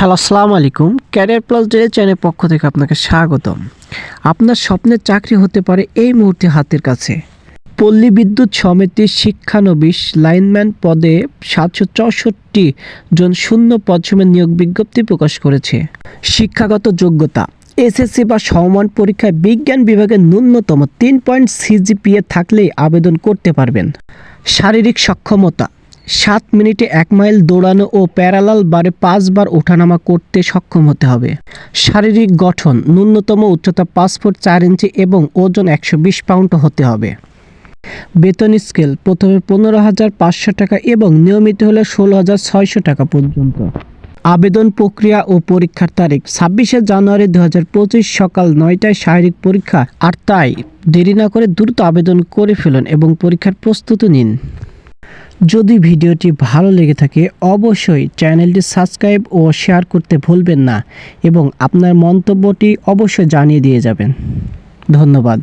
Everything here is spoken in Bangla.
হ্যালো, আসসালামু আলাইকুম। ক্যারিয়ার প্লাস ডে চ্যানেল পক্ষ থেকে আপনাকে স্বাগতম। আপনার স্বপ্নের চাকরি হতে পারে এই মুহূর্তে হাতের কাছে। পল্লী বিদ্যুৎ সমিতির শিক্ষানবিশ লাইনম্যান পদে সাতশো চৌষট্টি জন শূন্য পদ সময় নিয়োগ বিজ্ঞপ্তি প্রকাশ করেছে। শিক্ষাগত যোগ্যতা এসএসসি বা সমমান পরীক্ষায় বিজ্ঞান বিভাগে ন্যূনতম তিন পয়েন্ট সিজিপিএ থাকলেই আবেদন করতে পারবেন। শারীরিক সক্ষমতা সাত মিনিটে এক মাইল দৌড়ানো ও প্যারালাল বারে পাঁচবার ওঠানামা করতে সক্ষম হতে হবে। শারীরিক গঠন, ন্যূনতম উচ্চতা পাঁচ ফুট চার ইঞ্চি এবং ওজন একশো বিশ পাউন্ড হতে হবে। বেতন স্কেল, প্রথমে পনেরো হাজার পাঁচশো টাকা এবং নিয়মিত হলে ষোলো হাজার ছয়শো টাকা পর্যন্ত। আবেদন প্রক্রিয়া ও পরীক্ষার তারিখ, ছাব্বিশে জানুয়ারি দু হাজার পঁচিশ সকাল নয়টায় শারীরিক পরীক্ষা আর তাই দেরি না করে দ্রুত আবেদন করে ফেলুন এবং পরীক্ষার প্রস্তুতি নিন। যদি ভিডিওটি ভালো লেগে থাকে, অবশ্যই চ্যানেলটি সাবস্ক্রাইব ও শেয়ার করতে ভুলবেন না এবং আপনার মন্তব্যটি অবশ্যই জানিয়ে দিয়ে যাবেন। ধন্যবাদ।